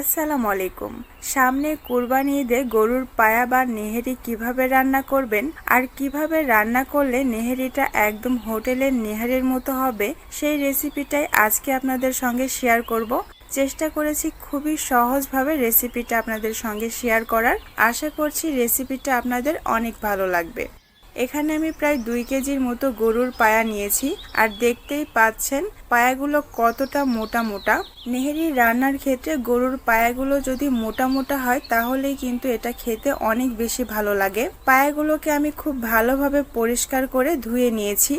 আসসালামু আলাইকুম। সামনে কুরবানি ঈদে গরুর পায়া বা নেহেরি কীভাবে রান্না করবেন? আর কীভাবে রান্না করলে নেহেরিটা একদম হোটেলের নেহারির মতো হবে? সেই রেসিপিটাই আজকে আপনাদের সঙ্গে শেয়ার করব। চেষ্টা করেছি খুবই সহজভাবে রেসিপিটা আপনাদের সঙ্গে শেয়ার করার। আশা করছি রেসিপিটা আপনাদের অনেক ভালো লাগবে। এখানে আমি প্রায় দুই কেজির মতো গরুর পায়া নিয়েছি। আর দেখতেই পাচ্ছেন, পায়াগুলো কতটা মোটা মোটা। নেহেরি রান্নার ক্ষেত্রে গরুর পায়াগুলো যদি মোটা মোটা হয়, তাহলেই কিন্তু এটা খেতে অনেক বেশি ভালো লাগে। পায়াগুলোকে আমি খুব ভালোভাবে পরিষ্কার করে ধুয়ে নিয়েছি।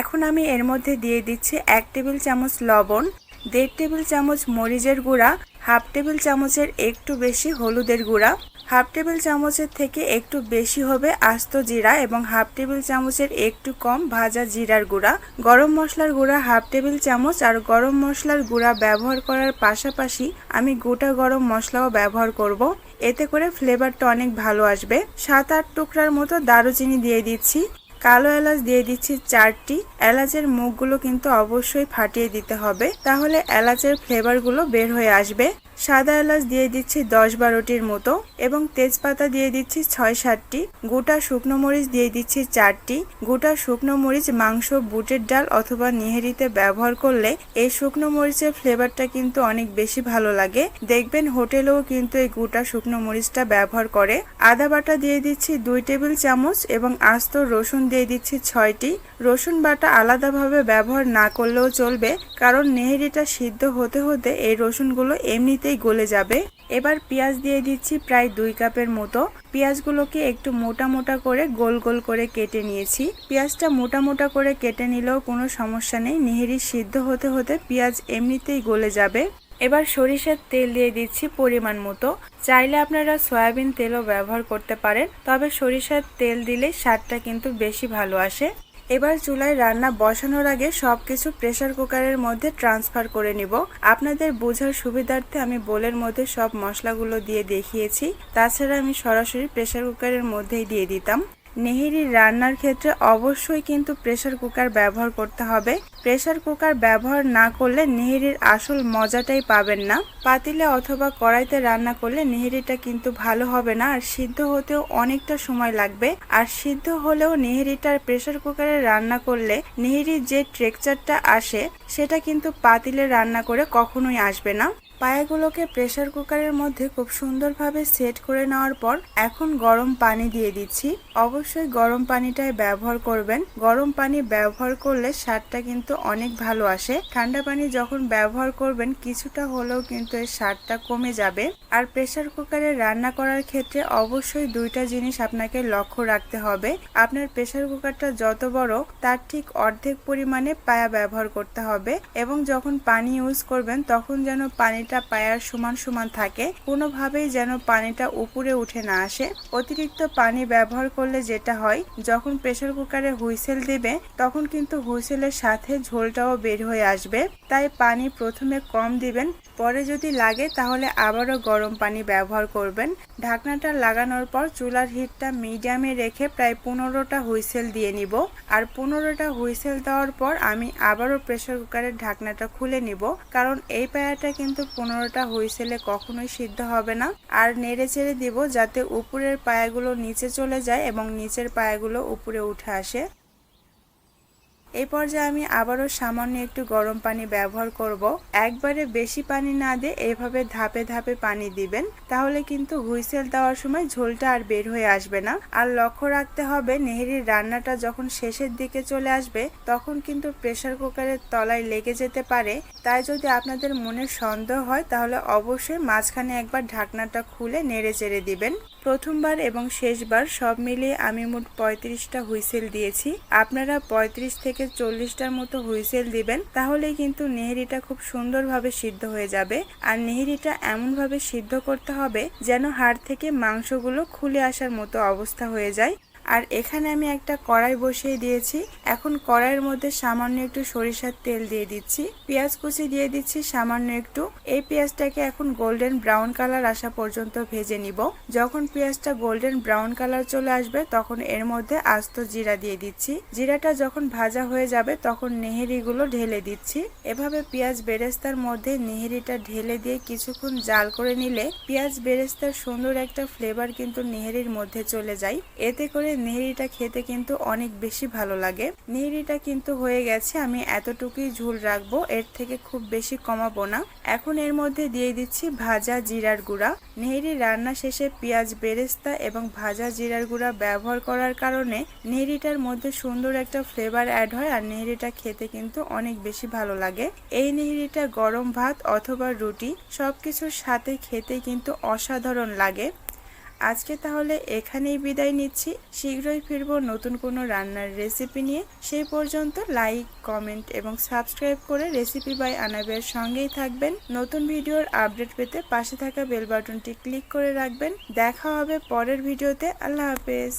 এখন আমি এর মধ্যে দিয়ে দিচ্ছি এক টেবিল চামচ লবণ। দেড় টেবিল চামচ মরিচের গুঁড়া, হাফ টেবিল চামচের একটু বেশি হলুদের গুঁড়া, হাফ টেবিল চামচের থেকে একটু বেশি হবে আস্ত জিরা এবং হাফ টেবিল চামচের একটু কম ভাজা জিরার গুঁড়া। গরম মশলার গুঁড়া হাফ টেবিল চামচ আর গরম মশলার গুঁড়া ব্যবহার করার পাশাপাশি আমি গোটা গরম মশলাও ব্যবহার করব। এতে করে ফ্লেভারটা অনেক ভালো আসবে। সাত আট টুকরার মতো দারুচিনি দিয়ে দিচ্ছি। কালো এলাচ দিয়ে দিচ্ছি চারটি। এলাচের মুখগুলো কিন্তু অবশ্যই ফাটিয়ে দিতে হবে। তাহলে এলাচের ফ্লেভারগুলো বের হয়ে আসবে। সাদা এলাচ দিয়ে দিচ্ছি দশ বারোটির মতো এবং তেজপাতা দিয়ে দিচ্ছি ছয় সাতটি। গোটা শুকনো মরিচ দিয়ে দিচ্ছি চারটি। গোটা শুকনো মরিচ মাংস, বুটের ডাল অথবা নিহেরিতে ব্যবহার করলে এই শুকনো মরিচের ফ্লেভারটা কিন্তু অনেক বেশি ভালো লাগে। দেখবেন হোটেলেও কিন্তু এই গোটা শুকনো মরিচটা ব্যবহার করে। আদা বাটা দিয়ে দিচ্ছি দুই টেবিল চামচ এবং আস্ত রসুন দিয়ে দিচ্ছি ছয়টি। রসুন বাটা আলাদাভাবে ব্যবহার না করলেও চলবে, কারণ নেহেরিটা সিদ্ধ হতে হতে এই রসুনগুলো এমনিতেই গলে যাবে। এবার পেঁয়াজ দিয়ে দিচ্ছি প্রায় দুই কাপের মতো। পেঁয়াজগুলোকে একটু মোটা মোটা করে গোল গোল করে কেটে নিয়েছি। পেঁয়াজটা মোটা মোটা করে কেটে নিলেও কোনো সমস্যা নেই। নেহেরি সিদ্ধ হতে হতে পেঁয়াজ এমনিতেই গলে যাবে। এবার সরিষার তেল দিয়ে দিচ্ছি পরিমাণ মতো। চাইলে আপনারা সয়াবিন তেলও ব্যবহার করতে পারেন, তবে সরিষার তেল দিলে স্বাদটা কিন্তু বেশি ভালো আসে। এবার চুলায় রান্না বসানোর আগে সব কিছু প্রেসার কুকারের মধ্যে ট্রান্সফার করে নিব। আপনাদের বোঝার সুবিধার্থে আমি বোলের মধ্যে সব মশলাগুলো দিয়ে দেখিয়েছি। তাছাড়া আমি সরাসরি প্রেশার কুকারের মধ্যেই দিয়ে দিতাম। নেহেরি রান্নার ক্ষেত্রে অবশ্যই কিন্তু প্রেসার কুকার ব্যবহার করতে হবে। প্রেসার কুকার ব্যবহার না করলে নেহেরির আসল মজাটাই পাবেন না। পাতিলে অথবা কড়াইতে রান্না করলে নেহেরিটা কিন্তু ভালো হবে না আর সিদ্ধ হতেও অনেকটা সময় লাগবে। আর সিদ্ধ হলেও নেহেরিটার প্রেসার কুকারে রান্না করলে নেহেরির যে ট্রেকচারটা আসে, সেটা কিন্তু পাতিলে রান্না করে কখনোই আসবে না। পায়াগুলোকে প্রেসার কুকারের মধ্যে খুব সুন্দরভাবে সেট করে নেওয়ার পর এখন গরম পানি দিয়ে দিচ্ছি। অবশ্যই গরম পানিটাই ব্যবহার করবেন। গরম পানি ব্যবহার করলে স্বাদটা কিন্তু অনেক ভালো আসে। ঠান্ডা পানি যখন ব্যবহার করবেন, কিছুটা হলেও কিন্তু এর স্বাদটা কমে যাবে। আর প্রেসার কুকারে রান্না করার ক্ষেত্রে অবশ্যই দুইটা জিনিস আপনাকে লক্ষ্য রাখতে হবে। আপনার প্রেসার কুকারটা যত বড়, তার ঠিক অর্ধেক পরিমাণে পায়া ব্যবহার করতে হবে এবং যখন পানি ইউজ করবেন, তখন যেন পানি পানিটা পায়ার সমান সমান থাকে, কোনোভাবেই যেন পানিটা উপরে উঠে না আসে। অতিরিক্ত পানি ব্যবহার করলে যেটা হয়, যখন প্রেসার কুকারে হুইসেল দেবে, তখন কিন্তু হুইসেলের সাথে ঝোলটাও বের হয়ে আসবে। তাই পানি প্রথমে কম দিবেন, পরে যদি লাগে তাহলে আবারও গরম পানি ব্যবহার করবেন। ঢাকনাটা লাগানোর পর চুলার হিটটা মিডিয়ামে রেখে প্রায় পনেরোটা হুইসেল দিয়ে নিব। আর পনেরোটা হুইসেল দেওয়ার পর আমি আবারও প্রেসার কুকারের ঢাকনাটা খুলে নিব, কারণ এই পায়াটা কিন্তু পনেরোটা হুইসেলে কখনোই সিদ্ধ হবে না। আর নেড়ে ছেড়ে দিব যাতে উপরের পায়াগুলো নিচে চলে যায় এবং নিচের পায়াগুলো উপরে উঠে আসে। এই পর্যায়ে আমি আবারও সামান্য একটু গরম পানি ব্যবহার করব। একবারে বেশি পানি না দিয়ে এইভাবে ধাপে ধাপে পানি দিবেন, তাহলে কিন্তু হুইসেল দেওয়ার সময় ঝোলটা আর বের হয়ে আসবে না। আর লক্ষ্য রাখতে হবে, নেহেরির রান্নাটা যখন শেষের দিকে চলে আসবে, তখন কিন্তু প্রেসার কুকারের তলায় লেগে যেতে পারে। তাই যদি আপনাদের মনে সন্দেহ হয়, তাহলে অবশ্যই মাঝখানে একবার ঢাকনাটা খুলে নেড়ে চেড়ে দিবেন। প্রথমবার এবং শেষবার সব মিলিয়ে আমি মোট পঁয়ত্রিশটা হুইসেল দিয়েছি। আপনারা পঁয়ত্রিশ থেকে চল্লিশটার মতো হুইসেল দিবেন, তাহলেই কিন্তু নেহেরিটা খুব সুন্দরভাবে সিদ্ধ হয়ে যাবে। আর নেহেরিটা এমনভাবে সিদ্ধ করতে হবে যেন হাড় থেকে মাংসগুলো খুলে আসার মতো অবস্থা হয়ে যায়। আর এখানে আমি একটা কড়াই বসিয়ে দিয়েছি। এখন কড়াইয়ের মধ্যে সামান্য একটু সরিষার তেল দিয়ে দিচ্ছি। পেঁয়াজ কুচি দিয়ে দিচ্ছি সামান্য একটু। এই পেঁয়াজটাকে এখন গোল্ডেন ব্রাউন কালার আসা পর্যন্ত ভেজে নিব। যখন পেঁয়াজটা গোল্ডেন ব্রাউন কালার চলে আসবে, তখন এর মধ্যে আস্ত জিরা দিয়ে দিচ্ছি। জিরাটা যখন ভাজা হয়ে যাবে, তখন নেহেরিগুলো ঢেলে দিচ্ছি। এভাবে পেঁয়াজ বেরেস্তার মধ্যে নেহেরিটা ঢেলে দিয়ে কিছুক্ষণ জাল করে নিলে, পেঁয়াজ বেরেস্তার সুন্দর একটা ফ্লেভার কিন্তু নেহেরির মধ্যে চলে যায়। এতে করে নেহেরিটা খেতে কিন্তু অনেক বেশি ভালো লাগে। নেহেরিটা কিন্তু হয়ে গেছে, আমি এতটুকুই ঝুল রাখব, এর থেকে খুব বেশি কমাবো না। এখন এর মধ্যে দিয়ে দিচ্ছি ভাজা জিরার গুঁড়া। নেহেরি রান্না শেষে পেঁয়াজ, বেরেস্তা এবং ভাজা জিরার গুঁড়া ব্যবহার করার কারণে নেহেরিটার মধ্যে সুন্দর একটা ফ্লেভার অ্যাড হয় আর নেহেরিটা খেতে কিন্তু অনেক বেশি ভালো লাগে। এই নেহেরিটা গরম ভাত অথবা রুটি সবকিছুর সাথে খেতে কিন্তু অসাধারণ লাগে। আজকে তাহলে এখানেই বিদায় নিচ্ছি। শীঘ্রই ফিরব নতুন কোনো রান্নার রেসিপি নিয়ে। সেই পর্যন্ত লাইক কমেন্ট এবং সাবস্ক্রাইব করে রেসিপি বাই আনাবের সঙ্গেই থাকবেন। নতুন ভিডিওর আপডেট পেতে পাশে থাকা বেল বাটনটি ক্লিক করে রাখবেন। দেখা হবে পরের ভিডিওতে। আল্লাহ হাফেজ।